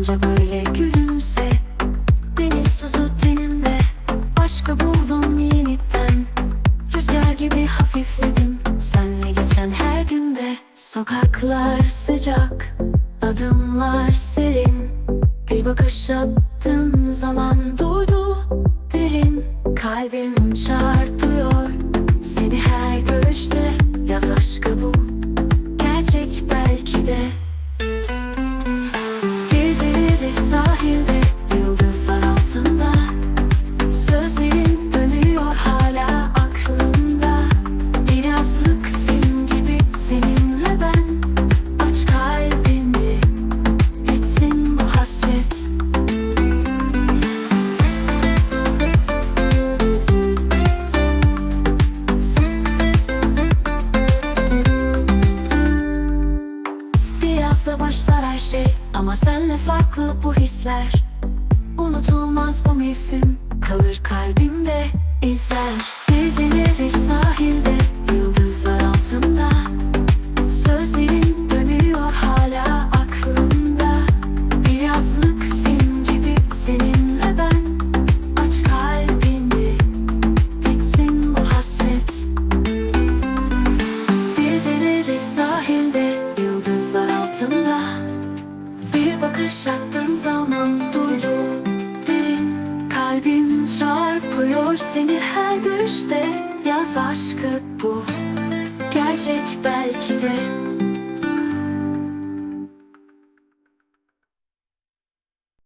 bakınca böyle gülümse. Deniz tuzu tenimde Aşkı buldum yeniden. Rüzgar gibi hafifledim Senle geçen her günde. Sokaklar sıcak Adımlar serin. Bir bakış attığın zaman durdu Derin. Kalbim çarpıyor Yazda başlar her şey Ama senle farklı bu hisler. Unutulmaz bu mevsim Kalır kalbimde izler. Geceleri sahilde Altında Bir bakış attığın zaman durdu Derin kalbim çarpıyor Seni her görüşte Yaz aşkı bu. Gerçek belki de